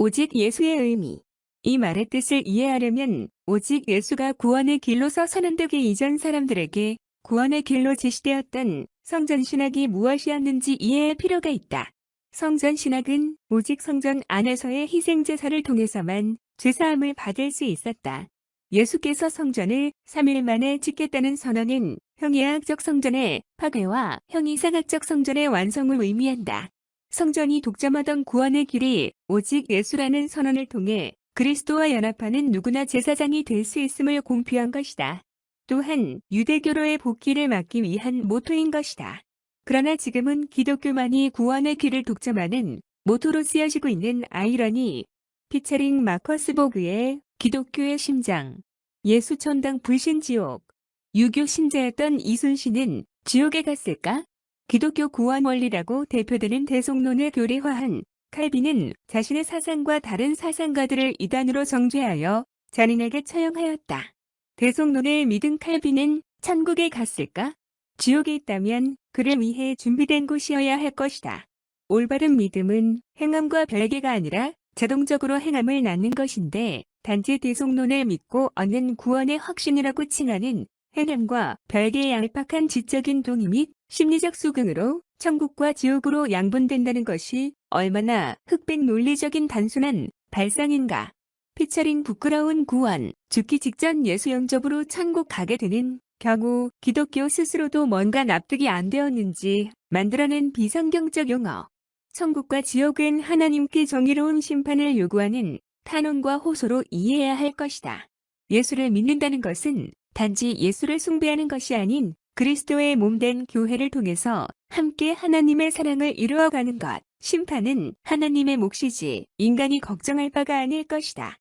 오직 예수의 의미. 이 말의 뜻을 이해하려면 오직 예수가 구원의 길로서 선언되기 이전 사람들에게 구원의 길로 제시되었던 성전 신학이 무엇이었는지 이해할 필요가 있다. 성전 신학은 오직 성전 안에서의 희생 제사를 통해서만 죄사함을 받을 수 있었다. 예수께서 성전을 3일 만에 짓겠다는 선언은 형이학적 성전의 파괴와 형이상학적 성전의 완성을 의미한다. 성전이 독점하던 구원의 길이 오직 예수라는 선언을 통해 그리스도와 연합하는 누구나 제사장이 될 수 있음을 공표한 것이다. 또한 유대교로의 복귀를 막기 위한 모토인 것이다. 그러나 지금은 기독교만이 구원의 길을 독점하는 모토로 쓰여지고 있는 아이러니 피처링 마커스 보그의 기독교의 심장 예수 천당 불신 지옥 유교 신자였던 이순신은 지옥에 갔을까? 기독교 구원 원리라고 대표되는 대속론을 교리화한 칼빈은 자신의 사상과 다른 사상가들을 이단으로 정죄하여 잔인하게 처형하였다. 대속론을 믿은 칼빈은 천국에 갔을까? 지옥에 있다면 그를 위해 준비된 곳이어야 할 것이다. 올바른 믿음은 행함과 별개가 아니라 자동적으로 행함을 낳는 것인데 단지 대속론을 믿고 얻는 구원의 확신이라고 칭하는 행함과 별개의 얄팍한 지적인 동의 및 심리적 수긍으로 천국과 지옥으로 양분된다는 것이 얼마나 흑백 논리적인 단순한 발상인가. 피처링 부끄러운 구원, 죽기 직전 예수 영접으로 천국 가게 되는 경우 기독교 스스로도 뭔가 납득이 안 되었는지 만들어낸 비성경적 용어. 천국과 지옥은 하나님께 정의로운 심판을 요구하는 탄원과 호소로 이해해야 할 것이다. 예수를 믿는다는 것은 단지 예수를 숭배하는 것이 아닌 그리스도의 몸된 교회를 통해서 함께 하나님의 사랑을 이루어가는 것. 심판은 하나님의 몫이지 인간이 걱정할 바가 아닐 것이다.